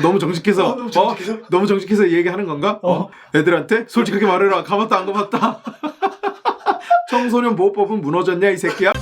너무 정직해서 어, 너무 정직해서? 어? 너무 정직해서 이 얘기하는 건가? 어? 애들한테 솔직하게 말해라. 가봤다 안 가봤다. 청소년 보호법은 무너졌냐 이 새끼야?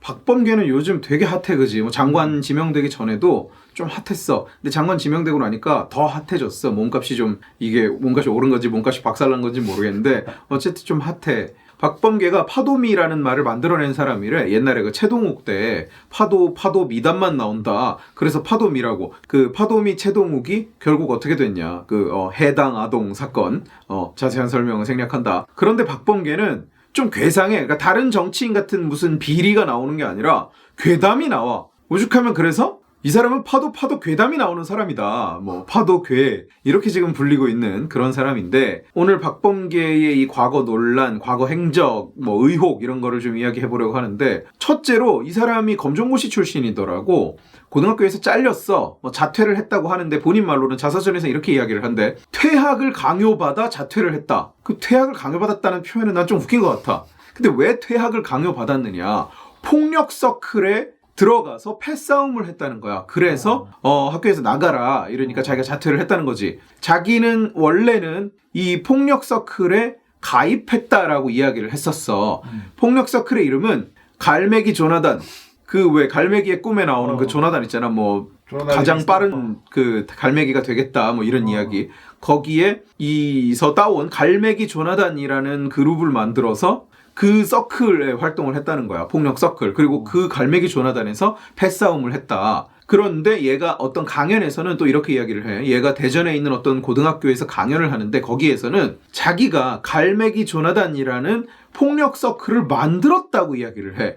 박범계는 요즘 되게 핫해 그지? 뭐 장관 지명되기 전에도 좀 핫했어. 근데 장관 지명되고 나니까 더 핫해졌어. 몸값이 좀 이게 몸값이 오른 건지 몸값이 박살난 건지 모르겠는데 어쨌든 좀 핫해. 박범계가 파도미라는 말을 만들어낸 사람이래. 옛날에 그 최동욱 때 파도 파도 미담만 나온다. 그래서 파도미라고. 그 파도미 최동욱이 결국 어떻게 됐냐? 그 어, 해당 아동 사건 어, 자세한 설명을 생략한다. 그런데 박범계는 좀 괴상해. 그러니까 다른 정치인 같은 무슨 비리가 나오는 게 아니라 괴담이 나와. 오죽하면 그래서 이 사람은 파도 파도 괴담이 나오는 사람이다. 뭐 파도 괴 이렇게 지금 불리고 있는 그런 사람인데 오늘 박범계의 이 과거 논란, 과거 행적, 뭐 의혹 이런 거를 좀 이야기해 보려고 하는데 첫째로 이 사람이 검정고시 출신이더라고. 고등학교에서 잘렸어. 뭐 자퇴를 했다고 하는데 본인 말로는 자서전에서 이렇게 이야기를 한대. 퇴학을 강요받아 자퇴를 했다. 그 퇴학을 강요받았다는 표현은 난 좀 웃긴 것 같아. 근데 왜 퇴학을 강요받았느냐? 폭력 서클에 들어가서 패싸움을 했다는 거야. 그래서 어, 학교에서 나가라 이러니까 자기가 자퇴를 했다는 거지. 자기는 원래는 이 폭력 서클에 가입했다라고 이야기를 했었어. 폭력 서클의 이름은 갈매기 조나단. 그 왜 갈매기의 꿈에 나오는 그 어. 조나단 있잖아. 뭐 가장. 빠른 그 갈매기가 되겠다 뭐 이런 어. 이야기. 거기에 이서 따온 갈매기 조나단이라는 그룹을 만들어서 그 서클에 활동을 했다는 거야. 폭력 서클. 그리고 그 갈매기 조나단에서 패싸움을 했다. 그런데 얘가 어떤 강연에서는 또 이렇게 이야기를 해. 얘가 대전에 있는 어떤 고등학교에서 강연을 하는데 거기에서는 자기가 갈매기 조나단이라는 폭력 서클을 만들었다고 이야기를 해.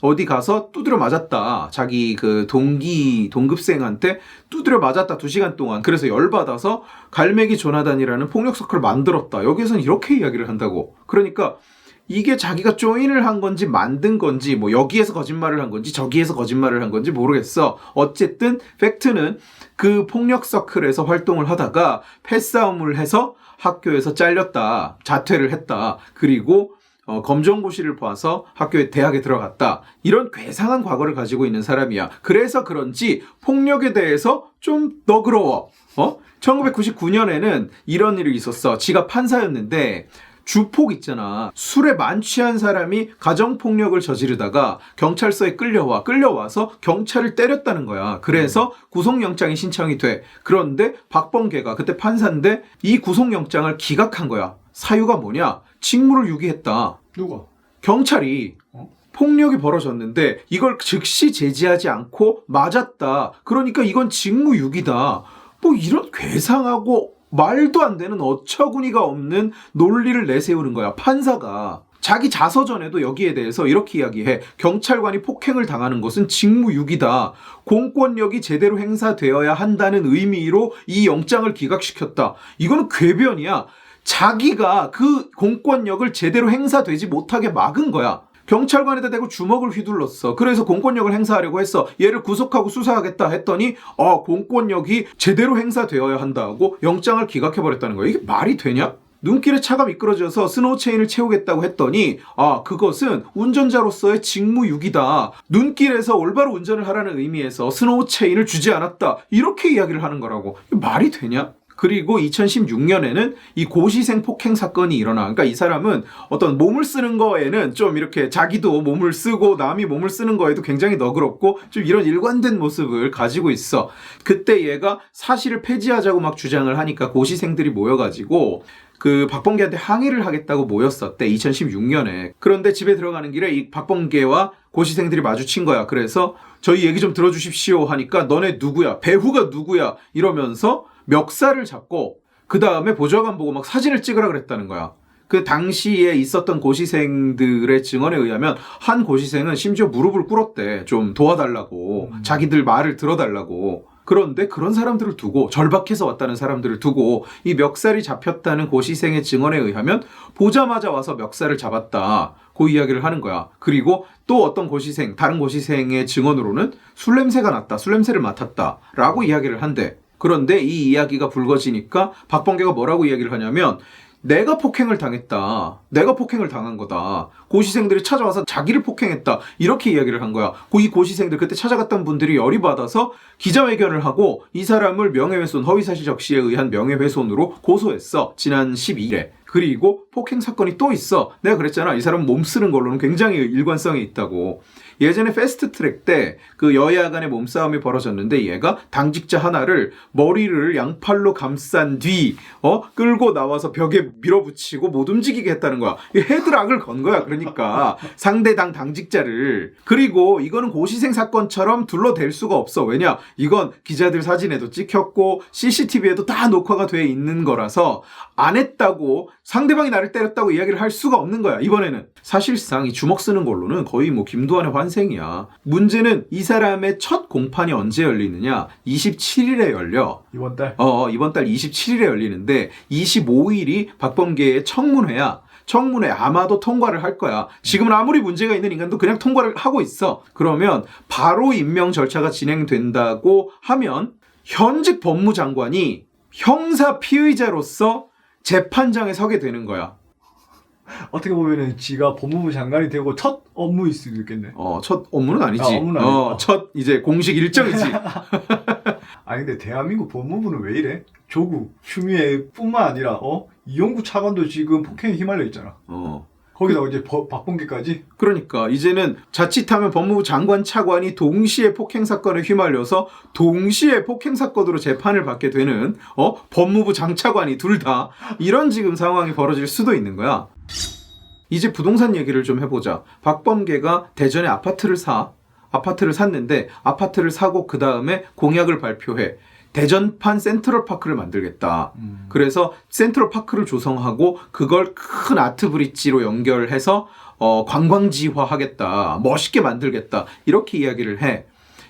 어디 가서 두드려 맞았다. 자기 그 동기, 동급생한테 두드려 맞았다. 두 시간 동안. 그래서 열받아서 갈매기 조나단이라는 폭력 서클을 만들었다. 여기에서는 이렇게 이야기를 한다고. 그러니까 이게 자기가 조인을 한 건지 만든 건지 뭐 여기에서 거짓말을 한 건지 저기에서 거짓말을 한 건지 모르겠어. 어쨌든 팩트는 그 폭력 서클에서 활동을 하다가 패싸움을 해서 학교에서 잘렸다. 자퇴를 했다. 그리고 어, 검정고시를 봐서 학교에 대학에 들어갔다. 이런 괴상한 과거를 가지고 있는 사람이야. 그래서 그런지 폭력에 대해서 좀 너그러워. 어? 1999년에는 이런 일이 있었어. 지가 판사였는데 주폭 있잖아. 술에 만취한 사람이 가정폭력을 저지르다가 경찰서에 끌려와. 끌려와서 경찰을 때렸다는 거야. 그래서 구속영장이 신청이 돼. 그런데 박범계가 그때 판사인데 이 구속영장을 기각한 거야. 사유가 뭐냐? 직무를 유기했다. 누가? 경찰이 어? 폭력이 벌어졌는데 이걸 즉시 제지하지 않고 맞았다. 그러니까 이건 직무유기다. 뭐 이런 괴상하고 말도 안 되는 어처구니가 없는 논리를 내세우는 거야. 판사가. 자기 자서전에도 여기에 대해서 이렇게 이야기해. 경찰관이 폭행을 당하는 것은 직무유기다. 공권력이 제대로 행사되어야 한다는 의미로 이 영장을 기각시켰다. 이거는 궤변이야. 자기가 그 공권력을 제대로 행사되지 못하게 막은 거야. 경찰관에다 대고 주먹을 휘둘렀어. 그래서 공권력을 행사하려고 했어. 얘를 구속하고 수사하겠다 했더니 어 공권력이 제대로 행사되어야 한다고 영장을 기각해버렸다는 거야. 이게 말이 되냐? 눈길에 차가 미끄러져서 스노우 체인을 채우겠다고 했더니 아 그것은 운전자로서의 직무유기다. 눈길에서 올바로 운전을 하라는 의미에서 스노우 체인을 주지 않았다. 이렇게 이야기를 하는 거라고. 말이 되냐? 그리고 2016년에는 이 고시생 폭행 사건이 일어나. 그러니까 이 사람은 어떤 몸을 쓰는 거에는 좀 이렇게 자기도 몸을 쓰고 남이 몸을 쓰는 거에도 굉장히 너그럽고 좀 이런 일관된 모습을 가지고 있어. 그때 얘가 사실을 폐지하자고 막 주장을 하니까 고시생들이 모여가지고 그 박범계한테 항의를 하겠다고 모였었대 2016년에 그런데 집에 들어가는 길에 이 박범계와 고시생들이 마주친 거야 그래서 저희 얘기 좀 들어주십시오 하니까 너네 누구야 배후가 누구야 이러면서 멱살을 잡고 그 다음에 보좌관 보고 막 사진을 찍으라 그랬다는 거야 그 당시에 있었던 고시생들의 증언에 의하면 한 고시생은 심지어 무릎을 꿇었대 좀 도와달라고 음. 자기들 말을 들어달라고 그런데 그런 사람들을 두고 절박해서 왔다는 사람들을 두고 이 멱살이 잡혔다는 고시생의 증언에 의하면 보자마자 와서 멱살을 잡았다. 그 이야기를 하는 거야. 그리고 또 어떤 고시생, 다른 고시생의 증언으로는 술 냄새가 났다. 술 냄새를 맡았다. 라고 이야기를 한대. 그런데 이 이야기가 불거지니까 박범계가 뭐라고 이야기를 하냐면 내가 폭행을 당했다. 내가 폭행을 당한 거다. 고시생들이 찾아와서 자기를 폭행했다. 이렇게 이야기를 한 거야. 고- 이 고시생들 그때 찾아갔던 분들이 열이 받아서 기자회견을 하고 이 사람을 명예훼손, 허위사실 적시에 의한 명예훼손으로 고소했어. 지난 12일에. 그리고 폭행 사건이 또 있어. 내가 그랬잖아. 이 사람 몸 쓰는 걸로는 굉장히 일관성이 있다고. 예전에 패스트 트랙 때 그 여야 간의 몸싸움이 벌어졌는데 얘가 당직자 하나를 머리를 양팔로 감싼 뒤, 어, 끌고 나와서 벽에 밀어붙이고 못 움직이게 했다는 거야. 이 헤드락을 건 거야. 그러니까 상대 당 당직자를. 그리고 이거는 고시생 사건처럼 둘러댈 수가 없어. 왜냐? 이건 기자들 사진에도 찍혔고 CCTV에도 다 녹화가 돼 있는 거라서 안 했다고 상대방이 나를 때렸다고 이야기를 할 수가 없는 거야. 이번에는 사실상 이 주먹 쓰는 걸로는 거의 뭐 김두한의 환 생이야. 문제는 이 사람의 첫 공판이 언제 열리느냐? 27일에 열려. 이번 달. 어, 이번 달 27일에 열리는데 25일이 박범계의 청문회야. 청문회 아마도 통과를 할 거야. 지금은 아무리 문제가 있는 인간도 그냥 통과를 하고 있어. 그러면 바로 임명 절차가 진행된다고 하면 현직 법무장관이 형사 피의자로서 재판장에 서게 되는 거야. 어떻게 보면은 지가 법무부 장관이 되고 첫 업무일 수도 있겠네. 어, 첫 업무는 아니지. 아, 업무는 어, 아니고. 첫 이제 공식 일정이지. 아니 근데 대한민국 법무부는 왜 이래? 조국, 추미애뿐만 아니라 어 이용구 차관도 지금 폭행에 휘말려 있잖아. 어. 거기다가 이제 법- 박범계까지. 그러니까 이제는 자칫하면 법무부 장관 차관이 동시에 폭행 사건에 휘말려서 동시에 폭행 사건으로 재판을 받게 되는 어 법무부 장차관이 둘 다 이런 지금 상황이 벌어질 수도 있는 거야. 이제 부동산 얘기를 좀 해보자. 박범계가 대전에 아파트를 사 아파트를 샀는데 아파트를 사고 그 다음에 공약을 발표해 대전판 센트럴파크를 만들겠다. 음. 그래서 센트럴파크를 조성하고 그걸 큰 아트 브릿지로 연결해서 어, 관광지화 하겠다. 멋있게 만들겠다. 이렇게 이야기를 해.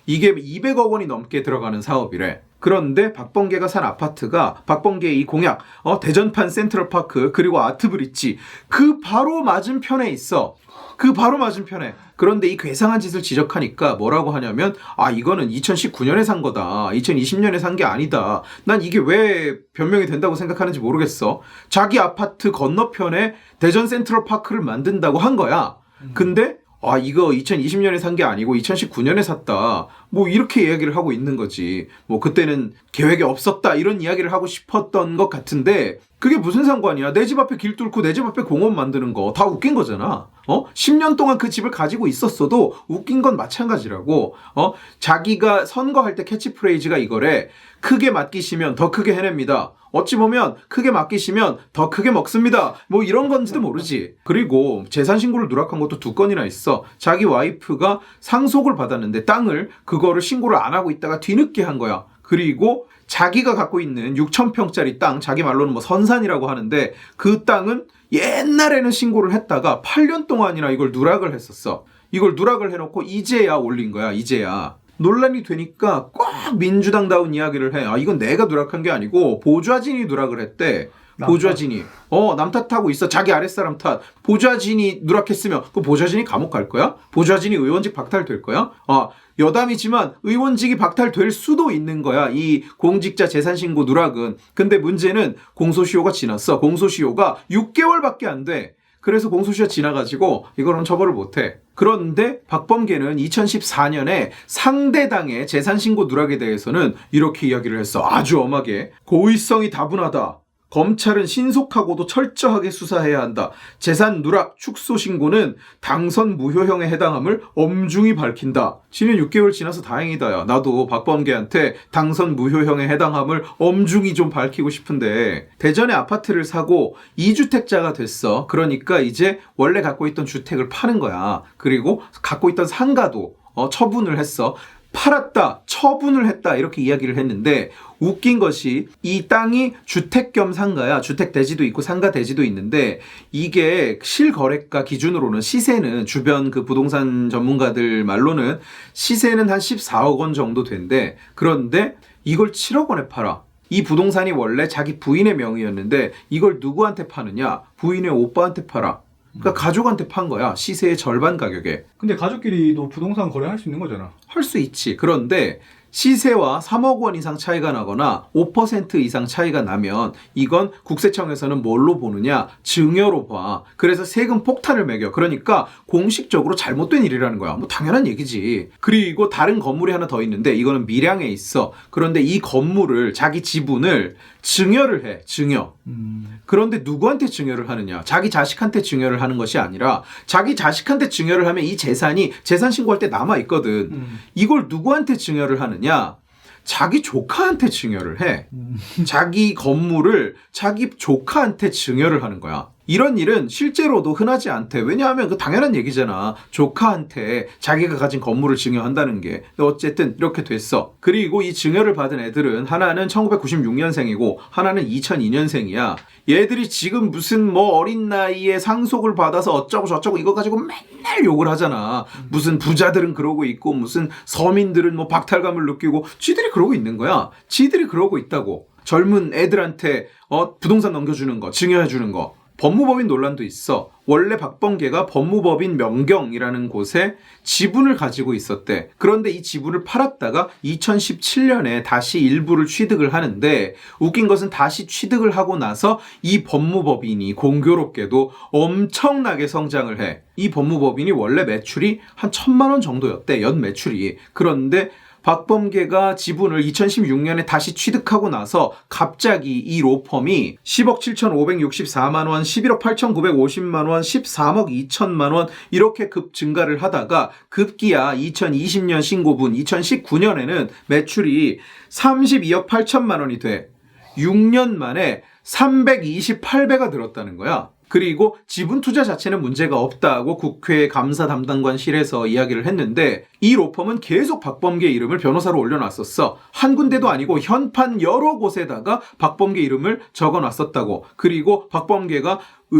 이게 200억 원이 넘게 들어가는 사업이래. 그런데 박범계가 산 아파트가 박범계의 이 공약, 어, 대전판 센트럴파크, 그리고 아트 브릿지, 그 바로 맞은편에 있어. 그 바로 맞은편에. 그런데 이 괴상한 짓을 지적하니까 뭐라고 하냐면, 아, 이거는 2019년에 산 거다. 2020년에 산 게 아니다. 난 이게 왜 변명이 된다고 생각하는지 모르겠어. 자기 아파트 건너편에 대전 센트럴 파크를 만든다고 한 거야. 근데 아 이거 2020년에 산 게 아니고 2019년에 샀다. 뭐 이렇게 이야기를 하고 있는 거지. 뭐 그때는 계획이 없었다 이런 이야기를 하고 싶었던 것 같은데 그게 무슨 상관이야? 내 집 앞에 길 뚫고 내 집 앞에 공원 만드는 거 다 웃긴 거잖아. 어? 10년 동안 그 집을 가지고 있었어도 웃긴 건 마찬가지라고. 어? 자기가 선거할 때 캐치프레이즈가 이거래. 크게 맡기시면 더 크게 해냅니다. 어찌 보면 크게 맡기시면 더 크게 먹습니다. 뭐 이런 건지도 모르지. 그리고 재산 신고를 누락한 것도 두 건이나 있어. 자기 와이프가 상속을 받았는데 땅을 그거를 신고를 안 하고 있다가 뒤늦게 한 거야. 그리고 자기가 갖고 있는 6,000평짜리 땅, 자기 말로는 뭐 선산이라고 하는데 그 땅은 옛날에는 신고를 했다가 8년 동안이나 이걸 누락을 했었어. 이걸 누락을 해놓고 이제야 올린 거야, 이제야. 논란이 되니까 꽉 민주당다운 이야기를 해. 아, 이건 내가 누락한 게 아니고 보좌진이 누락을 했대. 남 보좌진이. 어, 남 탓하고 있어. 자기 아랫사람 탓. 보좌진이 누락했으면 그 보좌진이 감옥 갈 거야? 보좌진이 의원직 박탈될 거야? 아, 여담이지만 의원직이 박탈될 수도 있는 거야. 이 공직자 재산신고 누락은. 근데 문제는 공소시효가 지났어. 공소시효가 6개월밖에 안 돼. 그래서 공소시효 지나가지고 이거는 처벌을 못해. 그런데 박범계는 2014년에 상대당의 재산신고 누락에 대해서는 이렇게 이야기를 했어. 아주 엄하게. 고의성이 다분하다. 검찰은 신속하고도 철저하게 수사해야 한다. 재산 누락 축소 신고는 당선 무효형에 해당함을 엄중히 밝힌다. 지는 6개월 지나서 다행이다. 야. 나도 박범계한테 당선 무효형에 해당함을 엄중히 좀 밝히고 싶은데 대전에 아파트를 사고 2주택자가 됐어. 그러니까 이제 원래 갖고 있던 주택을 파는 거야. 그리고 갖고 있던 상가도 어, 처분을 했어. 팔았다, 처분을 했다, 이렇게 이야기를 했는데, 웃긴 것이, 이 땅이 주택 겸 상가야. 주택 대지도 있고 상가 대지도 있는데, 이게 실거래가 기준으로는 시세는 주변 그 부동산 전문가들 말로는 시세는 한 14억 원 정도 된대. 그런데 이걸 7억 원에 팔아. 이 부동산이 원래 자기 부인의 명의였는데, 이걸 누구한테 파느냐? 부인의 오빠한테 팔아. 그러니까 가족한테 판 거야. 시세의 절반 가격에. 근데 가족끼리도 부동산 거래할 수 있는 거잖아. 할 수 있지. 그런데 시세와 3억 원 이상 차이가 나거나 5% 이상 차이가 나면 이건 국세청에서는 뭘로 보느냐? 증여로 봐. 그래서 세금 폭탄을 매겨. 그러니까 공식적으로 잘못된 일이라는 거야. 뭐 당연한 얘기지. 그리고 다른 건물이 하나 더 있는데 이거는 밀양에 있어. 그런데 이 건물을 자기 지분을 증여를 해. 증여. 음, 그런데 누구한테 증여를 하느냐? 자기 자식한테 증여를 하는 것이 아니라 자기 자식한테 증여를 하면 이 재산이 재산 신고할 때 남아 있거든. 음, 이걸 누구한테 증여를 하느냐? 자기 조카한테 증여를 해. 음. 자기 건물을 자기 조카한테 증여를 하는 거야. 이런 일은 실제로도 흔하지 않대. 왜냐하면 그 당연한 얘기잖아. 조카한테 자기가 가진 건물을 증여한다는 게. 어쨌든 이렇게 됐어. 그리고 이 증여를 받은 애들은 하나는 1996년생이고 하나는 2002년생이야. 얘들이 지금 무슨 뭐 어린 나이에 상속을 받아서 어쩌고 저쩌고 이거 가지고 맨날 욕을 하잖아. 무슨 부자들은 그러고 있고 무슨 서민들은 뭐 박탈감을 느끼고 지들이 그러고 있는 거야. 지들이 그러고 있다고. 젊은 애들한테 어 부동산 넘겨주는 거, 증여해 주는 거. 법무법인 논란도 있어. 원래 박범계가 법무법인 명경이라는 곳에 지분을 가지고 있었대. 그런데 이 지분을 팔았다가 2017년에 다시 일부를 취득을 하는데 웃긴 것은 다시 취득을 하고 나서 이 법무법인이 공교롭게도 엄청나게 성장을 해. 이 법무법인이 원래 매출이 한 천만 원 정도였대. 연 매출이. 그런데 박범계가 지분을 2016년에 다시 취득하고 나서 갑자기 이 로펌이 10억 7,564만 원, 11억 8,950만 원, 13억 2천만 원 이렇게 급 증가를 하다가 급기야 2020년 신고분 2019년에는 매출이 32억 8천만 원이 돼. 6년 만에 328배가 늘었다는 거야. 그리고 지분 투자 자체는 문제가 없다고 국회 감사 담당관실에서 이야기를 했는데 이 로펌은 계속 박범계 이름을 변호사로 올려놨었어. 한 군데도 아니고 현판 여러 곳에다가 박범계 이름을 적어놨었다고. 그리고 박범계가 의-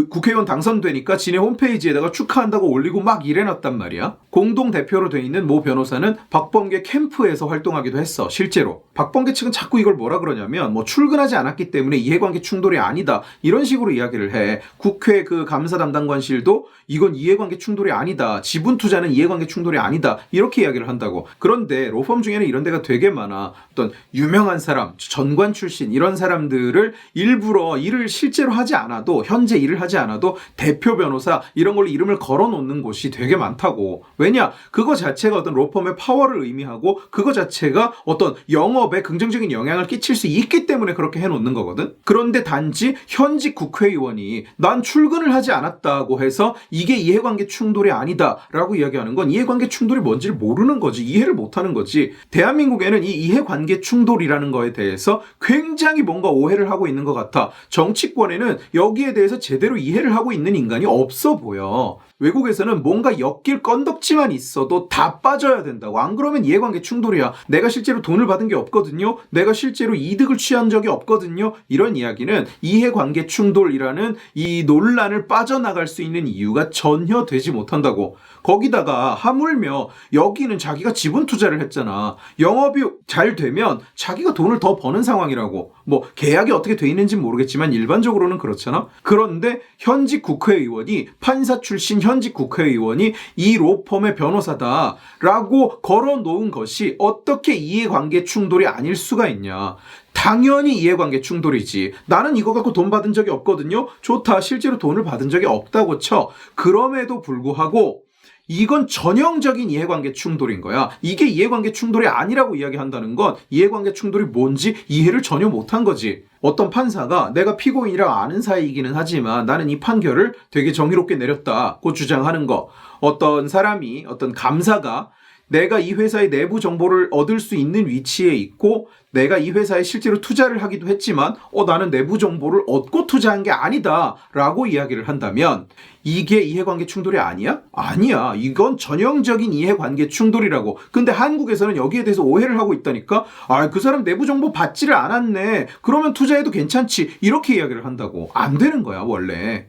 국회의원 당선되니까 지네 홈페이지에다가 축하한다고 올리고 막 이래놨단 말이야. 공동 대표로 돼 있는 모 변호사는 박범계 캠프에서 활동하기도 했어. 실제로 박범계 측은 자꾸 이걸 뭐라 그러냐면 뭐 출근하지 않았기 때문에 이해관계 충돌이 아니다 이런 식으로 이야기를 해. 국회 그 감사 담당관실도 이건 이해관계 충돌이 아니다. 지분 투자는 이해관계 충돌이 아니다. 이렇게 이야기를 한다고. 그런데 로펌 중에는 이런 데가 되게 많아. 어떤 유명한 사람, 전관 출신 이런 사람들을 일부러 일을 실제로 하지 않아도 현재 일을 하지 않아도 대표 변호사 이런 걸로 이름을 걸어 놓는 곳이 되게 많다고. 왜냐? 그거 자체가 어떤 로펌의 파워를 의미하고 그거 자체가 어떤 영업에 긍정적인 영향을 끼칠 수 있기 때문에 그렇게 해 놓는 거거든. 그런데 단지 현직 국회의원이 난 출근을 하지 않았다고 해서 이게 이해관계 충돌이 아니다라고 이야기하는 건 이해관계 충돌이 뭔지를 모르는 거지. 이해를 못 하는 거지. 대한민국에는 이 이해관계 충돌이라는 거에 대해서 굉장히 뭔가 오해를 하고 있는 것 같아. 정치권에는 여기에 대해서 제대로 이해를 하고 있는 인간이 없어 보여. 외국에서는 뭔가 엮일 건덕지만 있어도 다 빠져야 된다고. 안 그러면 이해관계 충돌이야. 내가 실제로 돈을 받은 게 없거든요. 내가 실제로 이득을 취한 적이 없거든요. 이런 이야기는 이해관계 충돌이라는 이 논란을 빠져나갈 수 있는 이유가 전혀 되지 못한다고. 거기다가 하물며 여기는 자기가 지분 투자를 했잖아. 영업이 잘 되면 자기가 돈을 더 버는 상황이라고. 뭐 계약이 어떻게 돼 있는지 모르겠지만 일반적으로는 그렇잖아. 그런데 현직 국회의원이 판사 출신 현직 국회의원이 이 로펌의 변호사다라고 걸어 놓은 것이 어떻게 이해관계 충돌이 아닐 수가 있냐. 당연히 이해관계 충돌이지. 나는 이거 갖고 돈 받은 적이 없거든요. 좋다. 실제로 돈을 받은 적이 없다고 쳐. 그럼에도 불구하고 이건 전형적인 이해관계 충돌인 거야. 이게 이해관계 충돌이 아니라고 이야기한다는 건 이해관계 충돌이 뭔지 이해를 전혀 못한 거지. 어떤 판사가 내가 피고인이랑 아는 사이이기는 하지만 나는 이 판결을 되게 정의롭게 내렸다고 주장하는 거. 어떤 사람이, 어떤 감사가 내가 이 회사의 내부 정보를 얻을 수 있는 위치에 있고 내가 이 회사에 실제로 투자를 하기도 했지만 어 나는 내부 정보를 얻고 투자한 게 아니다라고 이야기를 한다면 이게 이해관계 충돌이 아니야? 아니야. 이건 전형적인 이해관계 충돌이라고. 근데 한국에서는 여기에 대해서 오해를 하고 있다니까. 아, 그 사람 내부 정보 받지를 않았네. 그러면 투자해도 괜찮지. 이렇게 이야기를 한다고. 안 되는 거야, 원래.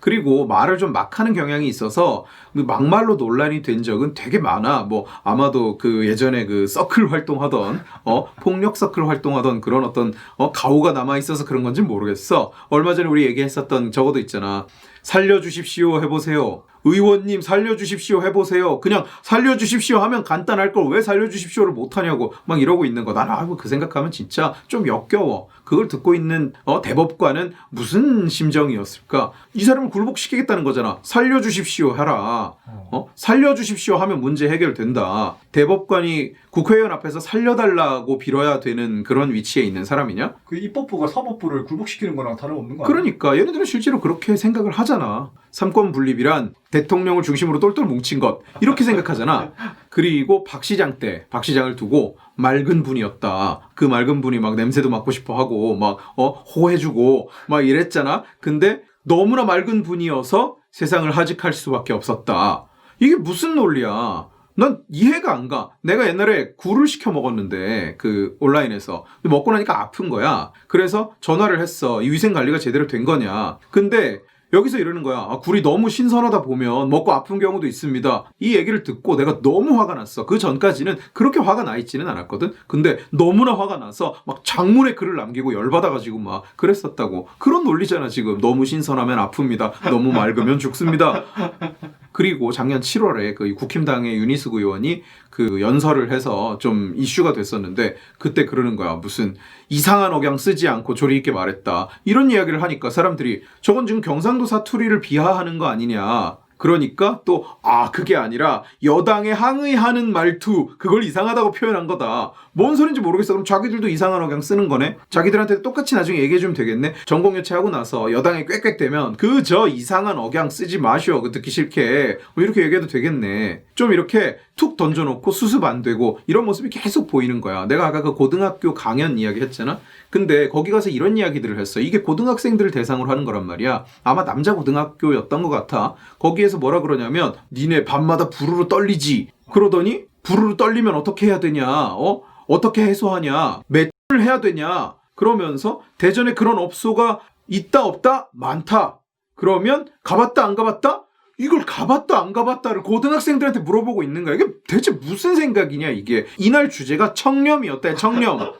그리고 말을 좀 막 하는 경향이 있어서 막말로 논란이 된 적은 되게 많아. 뭐 아마도 그 예전에 그 서클 활동하던 어 폭력 서클 활동하던 그런 어떤 어 가오가 남아 있어서 그런 건지 모르겠어. 얼마 전에 우리 얘기했었던 저거도 있잖아. 살려주십시오 해보세요. 의원님 살려주십시오 해보세요. 그냥 살려주십시오 하면 간단할 걸 왜 살려주십시오를 못하냐고 막 이러고 있는 거. 나는 아이고 그 생각하면 진짜 좀 역겨워. 그걸 듣고 있는 어, 대법관은 무슨 심정이었을까? 이 사람을 굴복시키겠다는 거잖아. 살려주십시오 해라. 어? 살려주십시오 하면 문제 해결된다. 대법관이 국회의원 앞에서 살려달라고 빌어야 되는 그런 위치에 있는 사람이냐? 그 입법부가 사법부를 굴복시키는 거랑 다름없는 거 아니야? 그러니까 얘네들은 실제로 그렇게 생각을 하잖아. 삼권 분립이란 대통령을 중심으로 똘똘 뭉친 것 이렇게 생각하잖아. 그리고 박 시장 때 박 시장을 두고 맑은 분이었다. 그 맑은 분이 막 냄새도 맡고 싶어 하고 막 어, 호해주고 막 이랬잖아. 근데 너무나 맑은 분이어서 세상을 하직할 수밖에 없었다. 이게 무슨 논리야? 난 이해가 안 가. 내가 옛날에 굴을 시켜 먹었는데 그 온라인에서 먹고 나니까 아픈 거야. 그래서 전화를 했어. 이 위생 관리가 제대로 된 거냐? 근데 여기서 이러는 거야. 아, 굴이 너무 신선하다 보면 먹고 아픈 경우도 있습니다. 이 얘기를 듣고 내가 너무 화가 났어. 그 전까지는 그렇게 화가 나 있지는 않았거든. 근데 너무나 화가 나서 막 장문의 글을 남기고 열받아가지고 막 그랬었다고. 그런 논리잖아 지금. 너무 신선하면 아픕니다. 너무 맑으면 죽습니다. 그리고 작년 7월에 그 국힘당의 윤희숙 의원이 그 연설을 해서 좀 이슈가 됐었는데 그때 그러는 거야. 무슨 이상한 억양 쓰지 않고 조리 있게 말했다. 이런 이야기를 하니까 사람들이 저건 지금 경상도 사투리를 비하하는 거 아니냐. 그러니까 또, 아, 그게 아니라 여당에 항의하는 말투, 그걸 이상하다고 표현한 거다. 뭔 소린지 모르겠어. 그럼 자기들도 이상한 억양 쓰는 거네? 자기들한테 똑같이 나중에 얘기해주면 되겠네? 전공요체하고 나서 여당에 꽥꽥 되면 그 저 이상한 억양 쓰지 마시오. 그 듣기 싫게. 뭐 이렇게 얘기해도 되겠네. 좀 이렇게 툭 던져놓고 수습 안 되고 이런 모습이 계속 보이는 거야. 내가 아까 그 고등학교 강연 이야기 했잖아? 근데 거기 가서 이런 이야기들을 했어. 이게 고등학생들을 대상으로 하는 거란 말이야. 아마 남자 고등학교였던 것 같아. 거기에서 뭐라 그러냐면 니네 밤마다 부르르 떨리지. 그러더니 부르르 떨리면 어떻게 해야 되냐? 어? 어떻게 해소하냐? 매출을 해야 되냐? 그러면서 대전에 그런 업소가 있다 없다 많다. 그러면 가봤다 안 가봤다? 이걸 가봤다 안 가봤다를 고등학생들한테 물어보고 있는 거야. 이게 대체 무슨 생각이냐 이게. 이날 주제가 청렴이었다. 청렴.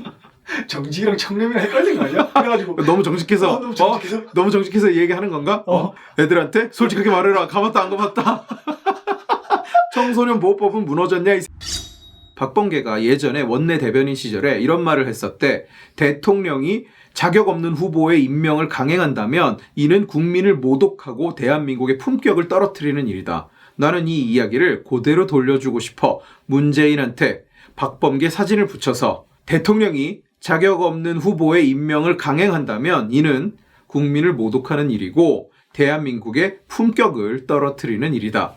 정직이랑 청렴이랑 헷갈린 거 아니야? 그래가지고 너무 정직해서 어, 너무 정직해서? 어? 너무 정직해서 이 얘기하는 건가? 어. 애들한테 솔직하게 말해라. 가봤다 안 가봤다. 청소년 보호법은 무너졌냐? 이 새- 박범계가 예전에 원내 대변인 시절에 이런 말을 했었대. 대통령이 자격 없는 후보의 임명을 강행한다면 이는 국민을 모독하고 대한민국의 품격을 떨어뜨리는 일이다. 나는 이 이야기를 그대로 돌려주고 싶어 문재인한테 박범계 사진을 붙여서 대통령이 자격 없는 후보의 임명을 강행한다면 이는 국민을 모독하는 일이고 대한민국의 품격을 떨어뜨리는 일이다.